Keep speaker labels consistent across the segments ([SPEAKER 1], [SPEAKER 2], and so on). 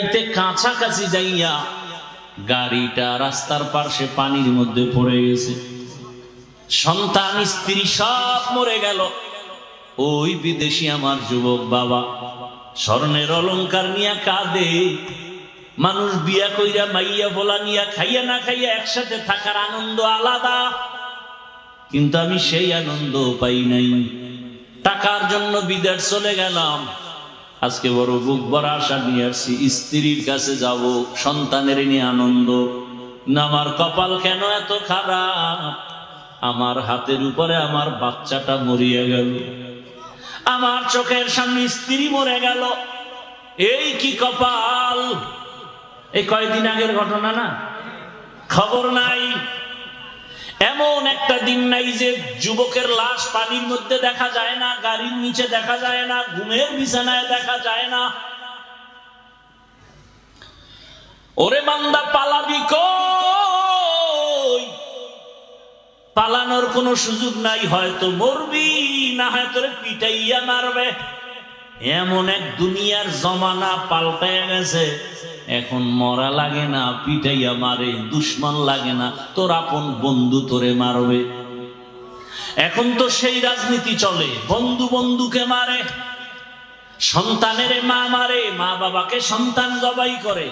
[SPEAKER 1] যাইতে কাছাকাছি যাইয়া গাড়িটা রাস্তার পাশে পানির মধ্যে পড়ে গেছে। সন্তান, স্ত্রী সব মরে গেল। ওই বিদেশি আমার যুবক বাবা, স্বর্ণের অলংকার নিয়ে কাঁদে। মানুষ বিয়া কইরা মাইয়া বলা নিয়া খাইয়া না খাইয়া একসাথে থাকার আনন্দ আলাদা। কিন্তু আমি সেই আনন্দ পাই নাই। টাকার জন্য বিদেশ চলে গেলাম। আজকে বড় বুক ভরা আশা নিয়ে আসছি, স্ত্রীর কাছে যাব, সন্তানের নিয়ে আনন্দ। না, আমার কপাল কেন এত খারাপ? আমার হাতের উপরে আমার বাচ্চাটা মরিয়া গেল। আমার চোখের সামনে স্ত্রী মরে গেল। এই কি কপাল? এই কয়দিন আগের ঘটনা না? খবর নাই। এমন একটা দিন নাই যে যুবকের লাশ পানির মধ্যে দেখা যায় না, গাড়ির নিচে দেখা যায় না, ঘুমের বিছানায় দেখা যায় না। ওরে মান্দা পালাবি কই? পালানোর কোনো সুযোগ নাই, হয়তো মরবি, না হয় তোরে পিটাইয়া মারবে। এমন এক দুনিয়ার জমানা পাল্টায় গেছে। এখন মরা লাগে না, পিটাইয়া মারে, দুশ্মন লাগে না, তোর আপন বন্ধু তোরে মারবে। এখন তো সেই রাজনীতি চলে, বন্ধু বন্ধুকে মারে। সন্তানের মা মারে, মা বাবাকে সন্তান জবাই করে।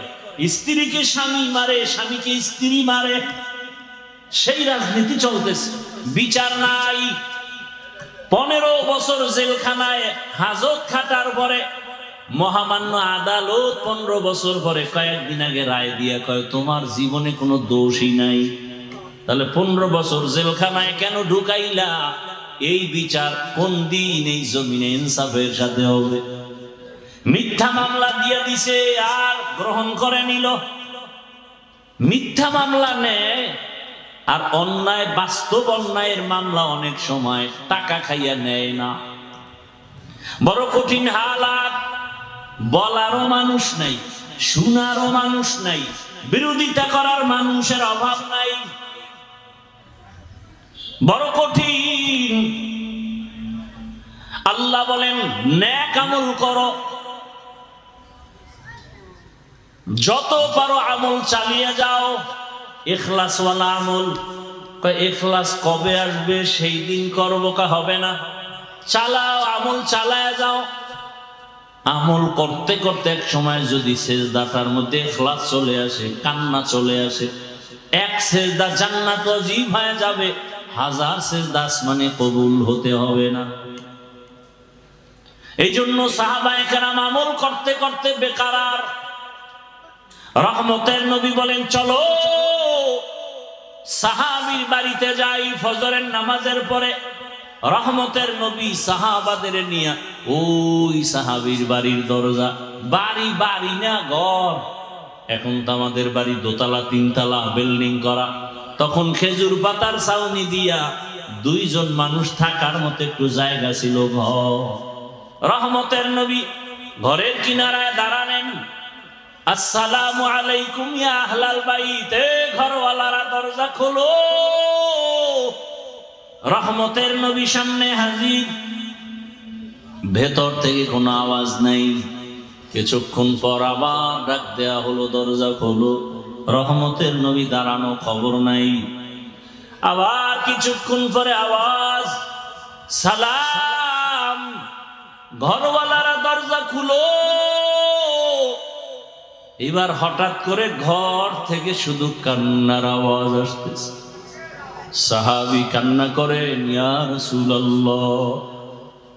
[SPEAKER 1] স্ত্রীকে স্বামী মারে, স্বামীকে স্ত্রী মারে। সেই রাজনীতি চলতেছে। বিচার নাই পনেরো বছর জেলখানায় হাজত খাটার পরে মহামান্য আদালত পনেরো বছর পরে কয়েকদিন আগে রায় দিয়া কয়, তোমার জীবনে কোনো দোষই নাই। তাহলে পনেরো বছর জেলখানায় কেন ঢুকাইলা? এই বিচার কোন দিন এই জমিনে ইনসাফের সাথে হবে? মিথ্যা মামলা দিয়ে দিছে, আর গ্রহণ করে নিল। মিথ্যা মামলা নেয় আর অন্যায়, বাস্তব অন্যায়ের মামলা অনেক সময় টাকা খাইয়া নেয় না। বড় কঠিন হালাত, বলারও মানুষ নাই, শোনারও মানুষ নাই, বিরোধিতা করার মানুষের অভাব নাই। বড় কঠিন, আল্লাহ বলেন, ন্যাক আমল করো। যত পারো আমল চালিয়ে যাও এখলাসওয়ালা আমল। এখলাস কবে আসবে? সেই দিন করব হবে না। চালাও, আমল চালায় যাও। আমল করতে করতে এক সময় যদি সেজদাটার মধ্যে এখলাস চলে আসে, কান্না চলে আসে, এক সেজদা জান্নাত অজীব হয়ে যাবে। হাজার সেজদা আসমানে কবুল হতে হবে না। এই জন্য সাহাবায়ে কেরাম আমল করতে করতে বেকার। রহমতের নবী বলেন, চলো সাহাবির বাড়িতে যাই ফজরের নামাজের পরে, রহমতের নবী সাহাবাদের নিয়ে ওই সাহাবির বাড়ির দরজা, বাড়ি বাড়ি না ঘর। এখন তো আমাদের বাড়ি দোতলা, তিনতলা, বিল্ডিং করা। তখন খেজুর পাতার ছাউনি দিয়া দুইজন মানুষ থাকার মতো একটু জায়গা ছিল ঘর। রহমতের নবী ঘরের কিনারায় দাঁড়ালেন। আসসালামু আলাইকুম আহলাল বাইত। এ ঘরওয়ালারা দরজা খোলো। রহমতের নবী সামনে হাজির। ভেতর থেকে কোনো আওয়াজ নাই। কিছুক্ষণ পর আবার ডাক দেয়া হলো, দরজা খোলো। রহমতের নবী দাঁড়ানো খবর নাই। আবার কিছুক্ষণ পরে আওয়াজ, সালাম। ঘরওয়ালারা দরজা খুলো। এবার হঠাৎ করে ঘর থেকে শুধু কান্নার আওয়াজ আসতেছে। সাহাবি কান্না করে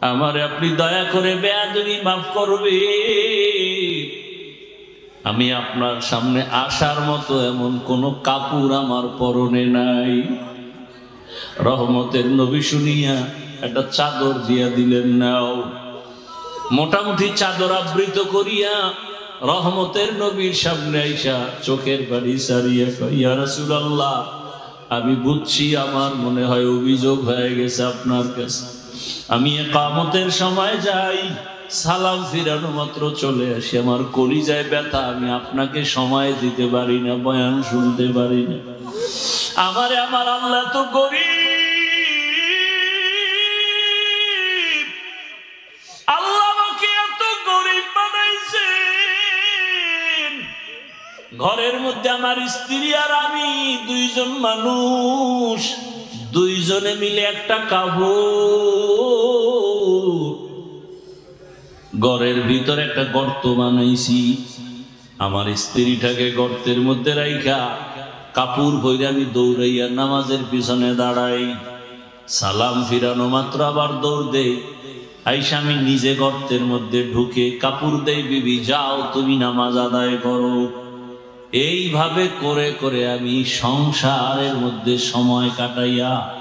[SPEAKER 1] আমার আপনি দয়া করে বেয়াদবি মাফ করবে আমি আপনার সামনে আসার মতো এমন কোন কাপড় আমার পরনে নাই। রহমতের নবী শুনিয়া একটা চাদর দিয়া দিলেন, নাও। মোটামুটি চাদর আবৃত করিয়া রহমতের নবীর সামনে আইসা চোখের বাড়ি সারিয়া আমি বুঝছি আমার মনে হয় অভিযোগ হয়ে গেছে আপনার কাছে। আমি একামতের সময় যাই, সালাম ফিরানো মাত্র চলে আসি। আমার কলিজায় ব্যথা, আমি আপনাকে সময় দিতে পারি না, বয়ান শুনতে পারি না। আমারে আমার আল্লাহ তো গরিব ঘরের মধ্যে আমার স্ত্রী আর আমি দুইজন মানুষ। দুইজনে মিলে একটা কাপড়। ঘরের ভিতরে একটা গর্ত বানাইছি। আমার স্ত্রীটাকে গর্তের মধ্যে রাইখা কাপড় ভইরে আমি দৌড়াইয়া নামাজের পিছনে দাঁড়াই। সালাম ফিরানো মাত্র আবার দৌড় দেই আইসা আমি নিজে গর্তের মধ্যে ঢুকে কাপড় দেই, বিবি, যাও, তুমি নামাজ আদায় করো। এইভাবে করে করে আমি সংসারের মধ্যে সময় কাটাইয়া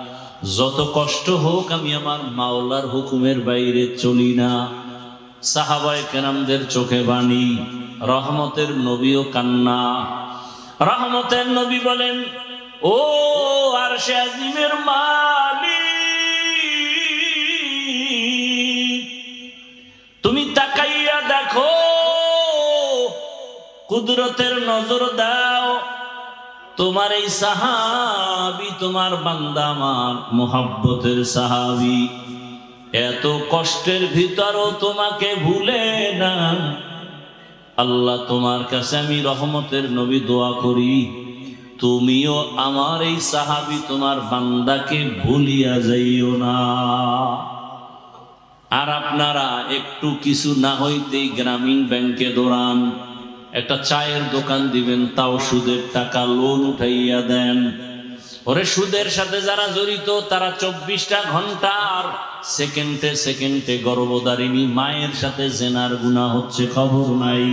[SPEAKER 1] যত কষ্ট হোক আমি আমার মাওলার হুকুমের বাইরে চলি না। সাহাবায় কেরামদের চোখে বাণী, রহমতের নবী ও কান্না। রহমতের নবী বলেন, ও আর সে আজিমের মালিক কুদরতের নজর দাও। তোমার এই সাহাবি, তোমার বান্দা আমার মোহাব্বতের সাহাবি। এত কষ্টের ভিতরও তোমাকে ভুলে না। আল্লাহ তোমার কাছে আমি রহমতের নবী দোয়া করি। তুমিও আমার এই সাহাবি, তোমার বান্দাকে ভুলিয়া যাইও না। আর আপনারা একটু কিছু না হইতেই গ্রামীণ ব্যাংকে দৌড়ান। একটা চায়ের দোকান দিবেন, তাও সুদের টাকা লোন উঠাইয়া দেন। ওরে সুদের সাথে যারা জড়িত, তারা চব্বিশটা ঘণ্টার সেকেন্ডে সেকেন্ডে গর্ভদারিণী মায়ের সাথে জেনার গুণা হচ্ছে খবর নাই।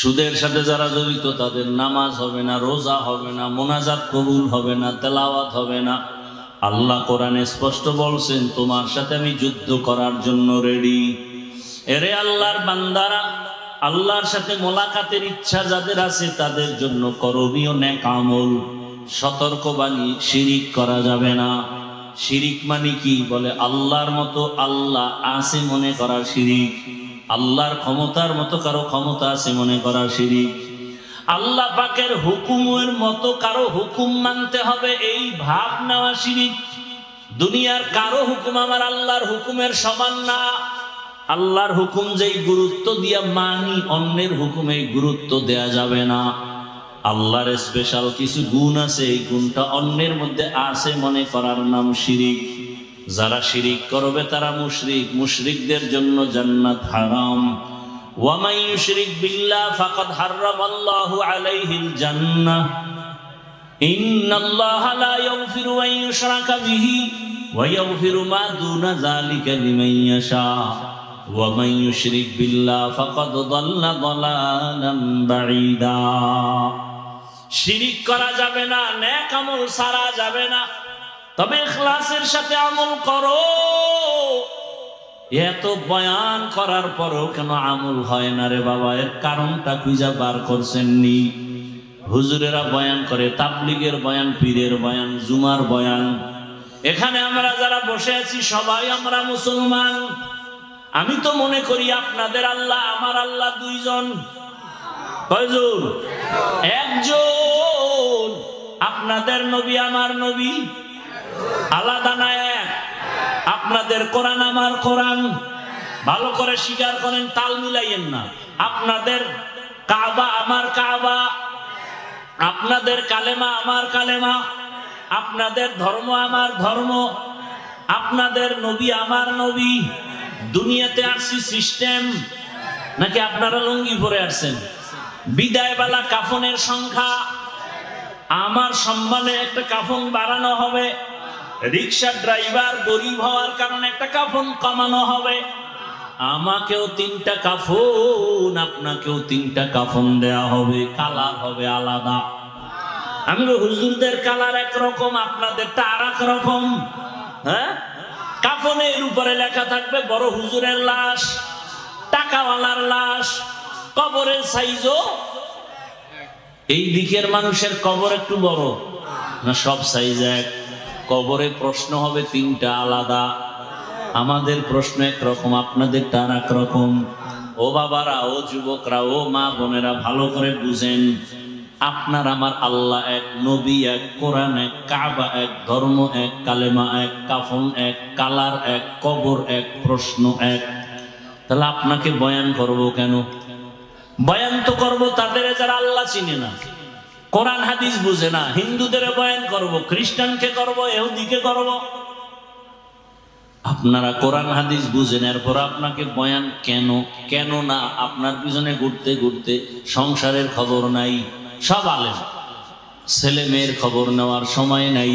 [SPEAKER 1] সুদের সাথে যারা জড়িত, তাদের নামাজ হবে না, রোজা হবে না, মোনাজাত কবুল হবে না, তেলাওয়াত হবে না। আল্লাহ কোরআনে স্পষ্ট বলছেন, তোমার সাথে আমি যুদ্ধ করার জন্য রেডি এরে আল্লাহর বান্দারা আল্লাহর সাথে মোলাকাতের ইচ্ছা যাদের আছে তাদের জন্য করণীয় ন্যাক আমল। সতর্কবাণী, শিরিক করা যাবে না। শিরিক মানে কি? বলে আল্লাহর মতো আল্লাহ আছে মনে করা শিরিক। আল্লাহর ক্ষমতার মতো কারও ক্ষমতা আছে মনে করা শিরিক। আল্লাহ পাকের হুকুমের মতো কারও হুকুম মানতে হবে, এই ভাব নেওয়া শিরিক। দুনিয়ার কারও হুকুম আমার আল্লাহর হুকুমের সমান না। আল্লাহর হুকুম যেই গুরুত্ব দিয়া মানি, অন্যের হুকুমে গুরুত্ব দেয়া যাবে না। আল্লাহর স্পেশাল কিছু গুণ আছে, এই গুণটা অন্যের মধ্যে আছে মনে করার নাম শিরিক। যারা শিরিক করবে তারা মুশরিক, মুশরিকদের জন্য জান্নাত হারাম। ওয়ামাই ইউশরিক বিল্লাহ ফাকাদ হাররামাল্লাহু আলাইহিল জান্নাহ। ইন্নাল্লাহা লা ইয়াগফিরু আন ইউশরাকা বিহি ওয়া ইয়াগফিরু মা দুনা যালিকা লিমান ইয়াশা। ومن يشرك بالله فقد ضل ضلالا بعيدا শিরিক করা যাবে না নেক আমল সারা যাবে না তবে ইখলাসের সাথে আমল করো এত বয়ান করার পরও কেন আমল হয় না রে বাবা এর কারণটা খুঁজা বার করছেন নি হুজুরেরা বয়ান করে তাবলিগের বয়ান পীরের বয়ান জুমার বয়ান এখানে আমরা যারা বসে আছি সবাই আমরা মুসলমান আমি তো মনে করি আপনাদের আল্লাহ, আমার আল্লাহ দুইজন। কয়জন? একজন। আপনাদের নবী, আমার নবী। আলাদা না এক। আপনাদের কোরআন, আমার কোরআন। ভালো করে স্বীকার করেন, তাল মিলাইয়েন না। আপনাদের কাবা, আমার কাবা। আপনাদের কালেমা, আমার কালেমা। আপনাদের ধর্ম, আমার ধর্ম। আপনাদের নবী, আমার নবী। দুনিয়াতে আসছি সিস্টেম নাকি আপনারা লুঙ্গি পরে আসছেন বিদায়বেলা কাফনের সংখ্যা, আমার সম্মানে একটা কাফন বাড়ানো হবে, রিক্সা ড্রাইভার গরিব হওয়ার কারণে একটা কাফন কমানো হবে। আমাকেও তিনটা কাফন, আপনাকেও তিনটা কাফন দেয়া হবে, কালার হবে আলাদা। আমি হুজুরদের কালার একরকম, আপনাদেরটা আর এক রকম হ্যাঁ? কাফনের উপরে লেখা থাকবে, বড় হুজুরের লাশ, টাকাওয়ালার লাশ, কবরের সাইজও। এই দিকের মানুষের কবর একটু বড়। না, সব সাইজ এক। কবরে প্রশ্ন হবে তিনটা আলাদা। আমাদের প্রশ্ন একরকম আপনাদেরটা আর এক রকম ও বাবারা, ও যুবকরা, ও মা বোনেরা ভালো করে বুঝেন। আপনার আমার আল্লাহ এক নবী, এক কোরআন, এক কাবা, এক ধর্ম, এক কালেমা, এক কাফন, এক কালার, এক কবর, এক প্রশ্ন, এক। তাহলে আপনাকে বয়ান করব কেন? বয়ান তো করব, তাদের যারা আল্লাহ চিনে না। কোরআন, হাদিস বুঝে না। হিন্দুদের বয়ান করব, খ্রিস্টানকে করব এহুদিকে করব। আপনারা কোরআন, হাদিস বুঝেন, এরপর আপনাকে বয়ান কেন? কেন না? আপনার পিছনে ঘুরতে ঘুরতে সংসারের খবর নাই। সব আলেম। ছেলে মেয়ের খবর নেওয়ার সময় নাই।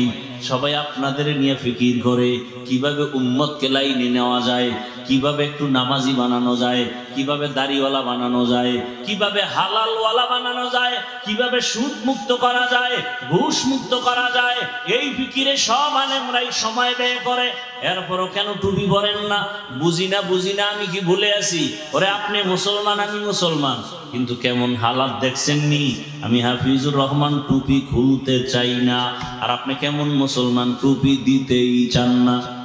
[SPEAKER 1] সবাই আপনাদের নিয়ে ফিকির করে, কীভাবে উম্মতকে লাইনে নেওয়া যায়, কীভাবে একটু নামাজি বানানো যায় কীভাবে দাড়িওয়ালা বানানো যায়, কীভাবে হালালওয়ালা বানানো যায়, কীভাবে সুদ মুক্ত করা যায় ঘুষ মুক্ত করা যায়, এই ফিকিরে সব আলেমরাই সময় ব্যয় করে। এরপরও কেন টুপি পরেন না? বুঝি না বুঝি না, আমি কি ভুলে আছি? ওরে, আপনি মুসলমান, আমি মুসলমান। কিন্তু কেমন হালাত দেখছেন নি? আমি হাফিজুর রহমান টুপি খুলতে চাই না। আর আপনি কেমন মুসলমান, টুপি দিতেই চান না।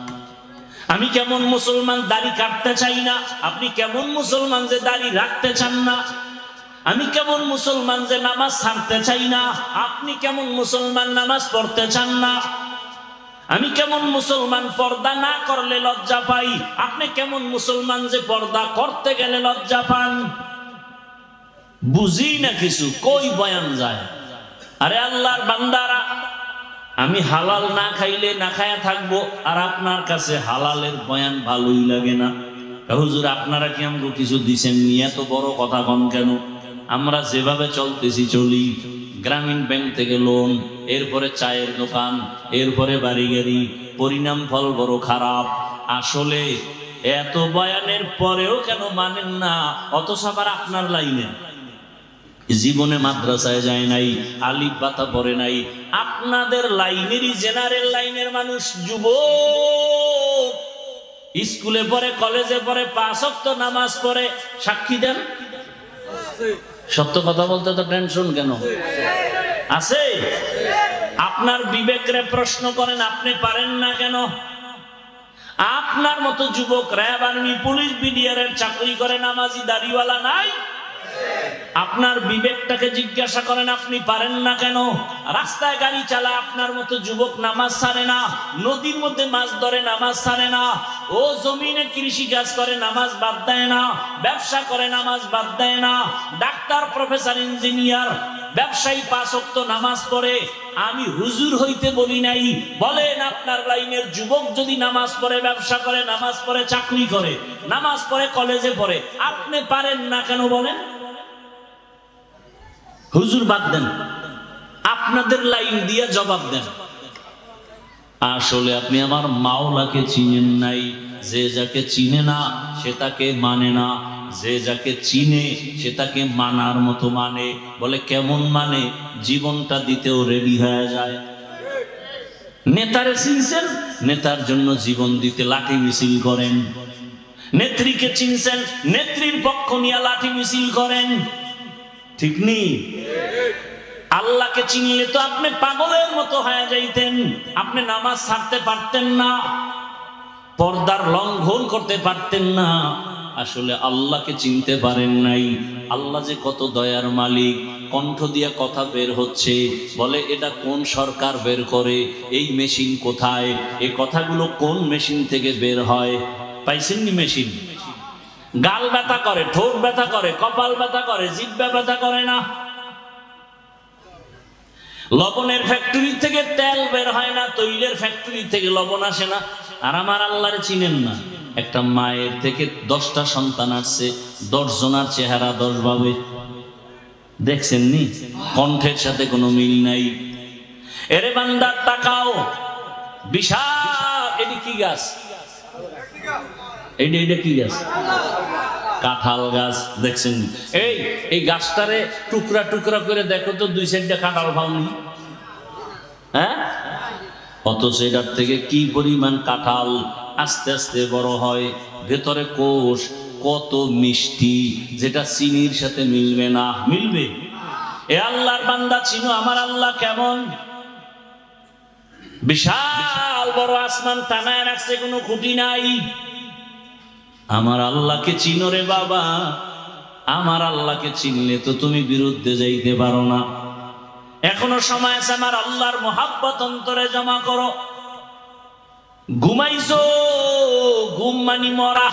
[SPEAKER 1] আমি কেমন মুসলমান দাড়ি কাটতে চাই না? আপনি কেমন মুসলমান যে দাড়ি রাখতে চান না? আমি কেমন মুসলমান যে নামাজ ছাড়তে চাই না? আপনি কেমন মুসলমান নামাজ পড়তে চান না? আমি কেমন মুসলমান পর্দা না করলে লজ্জা পাই? আপনি কেমন মুসলমান যে পর্দা করতে গেলে লজ্জা পান? বুঝি না কিছু? কই বয়ান যায়? আরে আল্লাহর বান্দারা আমি হালাল না খাইলে না খায়া থাকব, আর আপনার কাছে হালালের বয়ান ভালোই লাগে না। হুজুর, আপনারা কি আমাকে কিছু দিছেন নি? এত বড় কথা কন কেন? আমরা যেভাবে চলতেছি, চলি। গ্রামীণ ব্যাংক থেকে লোন, এরপরে চায়ের দোকান, এরপরে বাড়ি গাড়ি, পরিণাম ফল বড় খারাপ। আসলে এত বয়ানের পরেও কেন মানেন না? অথচ আবার আপনার লাইনে। জীবনে মাদ্রাসায় যায় নাই, আলিফ বাতা পড়ে নাই। আপনাদের লাইনেরই জেনারেল লাইনের মানুষ যুব স্কুলে পড়ে, কলেজে পড়ে, পাঁচ অক্ত নামাজ পড়ে। সাক্ষী দেন? সত্য কথা বলতে তো টেনশন কেন? আছে? আপনার বিবেকরে প্রশ্ন করেন, আপনি পারেন না কেন? আপনার মতো যুবক র্যাব আর্মি, পুলিশ বিডিআর চাকরি করে নামাজি দাড়িওয়ালা নাই? আপনার বিবেকটাকে জিজ্ঞাসা করেন, আপনি পারেন না কেন? রাস্তায় গাড়ি চালা আপনার মতো যুবক নামাজ ছাড়ে না, নদীর মধ্যে মাছ ধরে নামাজ ছাড়ে না, ও জমিনে কৃষি কাজ করে নামাজ বাদ দেয় না, ব্যবসা করে নামাজ বাদ দেয় না, ডাক্তার, প্রফেসর, ইঞ্জিনিয়ার, ব্যবসায়ী পাঁচক্ত নামাজ পড়ে, আমি হুজুর হইতে বলি নাই, বলেন আপনার লাইনের যুবক যদি নামাজ পড়ে, ব্যবসা করে, নামাজ পড়ে, চাকরি করে, নামাজ পড়ে, কলেজে পড়ে, আপনি পারেন না কেন বলেন? হুজুর বাদ দেন। আপনাদের লাইন দিয়ে জবাব দেন। আসলে আপনি আমার মাওলাকে চিনেন নাই। যে যাকে চিনে না, সে তাকে মানে না। যে যাকে চিনে, সে তাকে মানার মতো মানে। বলে কেমন মানে? জীবনটা দিতেও রেডি হয়ে যায়। নেতারে চিনছেন? নেতার জন্য জীবন দিতে লাঠি মিছিল করেন। নেত্রীকে চিনছেন? নেত্রীর পক্ষ নিয়ে লাঠি মিছিল করেন। ঠিক নেই? আল্লাহকে চিনলে তো আপনি পাগলের মতো হয়ে যাইতেন। আপনি নামাজ ছাড়তে পারতেন না, পর্দার লঙ্ঘন করতে পারতেন না। আসলে আল্লাহকে চিনতে পারেন নাই। আল্লাহ যে কত দয়ার মালিক, কণ্ঠ দিয়ে কথা বের হচ্ছে। বলে, এটা কোন সরকার বের করে? এই মেশিন কোথায়? এই কথাগুলো কোন মেশিন থেকে বের হয়? পাইছেননি মেশিন? গাল ব্যথা করে, ঠোঁট ব্যথা করে, কপাল ব্যথা করে জিব্বা ব্যথা করে না। লবণের ফ্যাক্টরি থেকে তেল বের হয় না, তৈলের ফ্যাক্টরি থেকে লবণ আসে না। আর আমার আল্লাহরে চিনেন না। একটা মায়ের থেকে দশটা সন্তান আসছে দশ জনার চেহারা দশ ভাবে। দেখছেন নি কণ্ঠের সাথে কোনো মিল নাই। এরে বান্দার তাকাও। বিশাল, এটি কি গাছ? এইটা এইটা কি গাছ? কাঁঠাল গাছ, দেখছেন? এই এই গাছটারে টুকরা টুকরা করে দেখো তো, দুই সাইডটা কাঁঠাল পাওনি হ্যাঁ? অথচ এটার থেকে কি পরিমাণ কাঁঠাল আস্তে আস্তে বড় হয়, ভেতরে কোষ, কত মিষ্টি, যেটা চিনির সাথে মিলবে না। মিলবে? এ আল্লাহর বান্দা চিনো, আমার আল্লাহ কেমন? বিশাল বড় আসমান, টানায় রাখছে, কোনো খুঁটি নাই। আমার আল্লাহকে চিনো রে বাবা। আমার আল্লাহকে চিনলে তো তুমি বিরুদ্ধে যাইতে পারো না। এখনও সময় আছে আমার আল্লাহর মোহাব্বত অন্তরে জমা করো। ঘুমাইছো, ঘুম মানি মরা।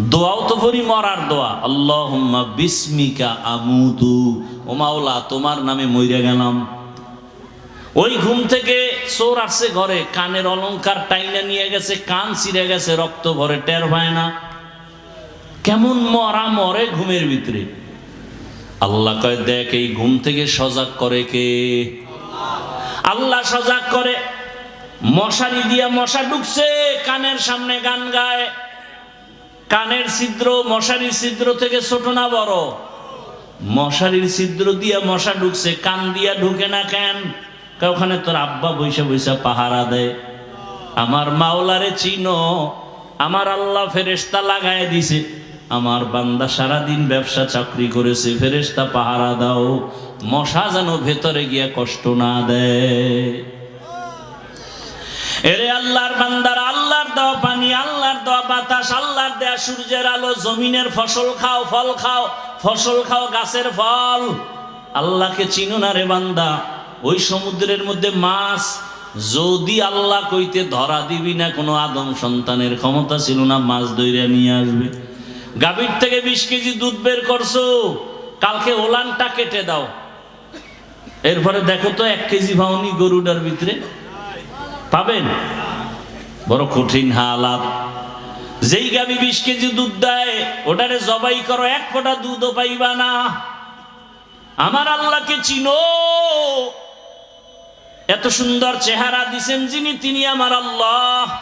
[SPEAKER 1] দোয়াও তো করি মরার দোয়া। আল্লাহুম্মা বিস্মিকা আমুদু। ও মাওলা, তোমার নামে মইরা গেলাম। ওই ঘুম থেকে চোর আসছে ঘরে, কানের অলংকার টাইনা নিয়ে গেছে, কান ছিঁড়ে গেছে, রক্ত ভরে টের পায় না। কেমন মরা মরে ঘুমের ভিতরে। আল্লাহ কয়, দেখ এই ঘুম থেকে সজাগ করে কে? আল্লাহ সজাগ করে। মশারি দিয়া মশা ঢুকছে, কানের সামনে গান গায়। কানের ছিদ্র, মশারির ছিদ্র থেকে ছোট না বড়। মশারির ছিদ্র দিয়া মশা ঢুকছে, কান দিয়া ঢুকে না কেন? ওখানে তোর আব্বা বৈশা বৈশা পাহারা দেয়। আমার মাওলারে চিনো, আমার আল্লাহ ফেরেস্তা লাগায় দিছে। আমার বান্দা সারাদিন ব্যবসা চাকরি করেছে ফেরেস্তা পাহারা দাও, মশা যেন ভেতরে গিয়া কষ্ট না দেয়। এরে আল্লাহর বান্দার, আল্লাহর দেওয়া পানি, আল্লাহর দেওয়া বাতাস, আল্লাহর দেয়া সূর্যের আলো, জমিনের ফসল খাও, ফল খাও, ফসল খাও, গাছের ফল। আল্লাহকে চিনো না রে বান্দা। ওই সমুদ্রের মধ্যে মাছ, যদি আল্লাহ কইতে ধরা দিবি না, কোনো আদম সন্তানের ক্ষমতা ছিল না, মাছ দইরা নিয়ে আসবে। গাভীর থেকে বিশ কেজি দুধ বের করছ, কালকে ওলানটা কেটে দাও। এরপরে দেখো তো এক কেজি ভাওনি গরুটার ভিতরে। পাবেন? বড় কঠিন হালাত। যেই গাবি বিশ কেজি দুধ দেয়, ওটারে জবাই করো, এক ফোঁটা দুধও পাইবা না। আমার আল্লাহকে চিনো এত সুন্দর চেহারা দিছেন যিনি, তিনি আমার আল্লাহ।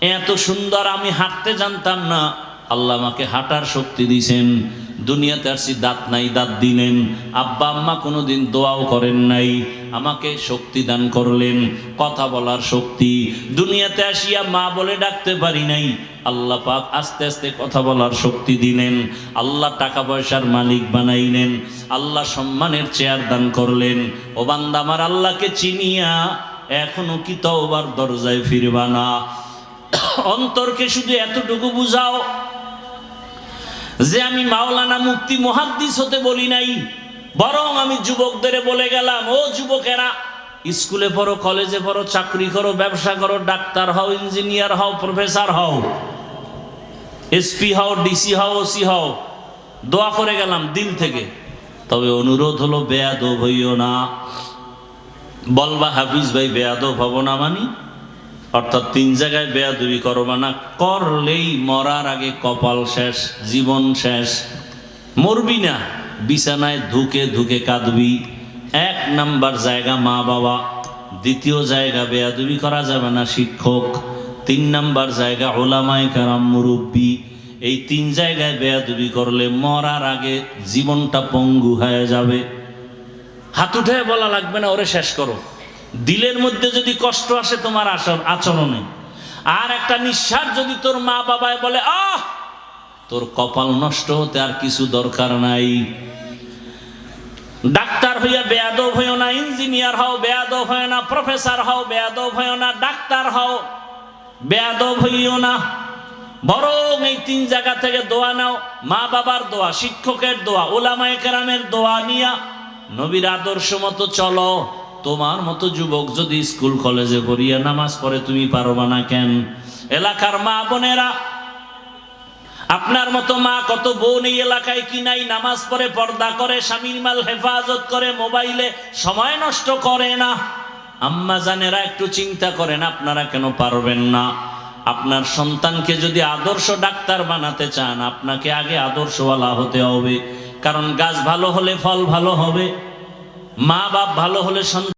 [SPEAKER 1] এত সুন্দর আমি হাঁটতে জানতাম না। আল্লাহ আমাকে হাঁটার শক্তি দিছেন। দুনিয়াতে আসছি দাঁত নাই, দাঁত দিলেন। আব্বা, আম্মা কোনোদিন দোয়াও করেন নাই। আমাকে শক্তি দান করলেন, কথা বলার শক্তি। দুনিয়াতে আসিয়া মা বলে ডাকতে পারি নাই। আল্লাহ পাক আস্তে আস্তে কথা বলার শক্তি দিলেন। আল্লাহ টাকা পয়সার মালিক বানাইলেন। আল্লাহ সম্মানের চেয়ার দান করলেন। ও বান্দা আমার আল্লাহকে চিনিয়া এখনও কি তওবার দরজায় ফিরবা না। অন্তরকে শুধু এতটুকু বুঝাও যে আমি মাওলানা মুক্তি মহাদ্দিস হতে বলি নাই, বরং আমি যুবকদের বলে গেলাম, ও যুবকেরা স্কুলে পড়ো, কলেজে পড়ো, চাকরি করো, ব্যবসা করো, ডাক্তার হও, ইঞ্জিনিয়ার হও, প্রফেসর হও, এসপি হও, ডিসি হও, ওসি হও, দোয়া করে গেলাম দিল থেকে। তবে অনুরোধ হলো, বেয়াদব হইও না। বলবা, হাফিজ ভাই, বেয়াদব হব না মানি। অর্থাৎ তিন জায়গায় বেয়াদবি করবা না। করলেই মরার আগে কপাল শেষ, জীবন শেষ। মরবি না, বিছানায় ধুকে ধুকে কাঁদবি। এক নাম্বার জায়গা মা বাবা। দ্বিতীয় জায়গা বেয়াদুবি করা যাবে না শিক্ষক। তিন নাম্বার জায়গা ওলামায় কারাম মুরব্বী। এই তিন জায়গায় বেয়াদুবি করলে মরার আগে জীবনটা পঙ্গু হয়ে যাবে। হাত উঠে বলা লাগবে না, ওরে শেষ করো। দিলের মধ্যে যদি কষ্ট আসে তোমার আসর আচরণে। আর একটা নিঃশ্বাস যদি তোর মা বাবায় বলে, আহ, তোর কপাল নষ্ট হতে আর কিছু দরকার নাই। ডাক্তার হইয়া বেয়াদব হইও না, ইঞ্জিনিয়ার হও, বেয়াদব হইও না, প্রফেসর হও, বেয়াদব হইও না, ডাক্তার হও, বেয়াদব হইও না। বরং এই তিন জায়গা থেকে দোয়া নাও মা বাবার দোয়া, শিক্ষকের দোয়া, ওলামায়ে কেরামের দোয়া নিয়া নবীর আদর্শ মতো চলো। তোমার মতো যুবক যদি স্কুল, কলেজে পড়িয়া নামাজ পড়ে তুমি পারবা না কেন? এলাকার মা বোনেরা আপনার মতো মা কত বোন এই এলাকায় কি নাই? নামাজ পড়ে, পর্দা করে, স্বামীর মাল হেফাজত করে, মোবাইলে সময় নষ্ট করে না। আম্মা জানেরা একটু চিন্তা করেন, আপনারা কেন পারবেন না? আপনার সন্তানকে যদি আদর্শ ডাক্তার বানাতে চান, আপনাকে আগে আদর্শওয়ালা হতে হবে। কারণ গাছ ভালো হলে ফল ভালো হবে মা বাপ ভালো হলে সন্তান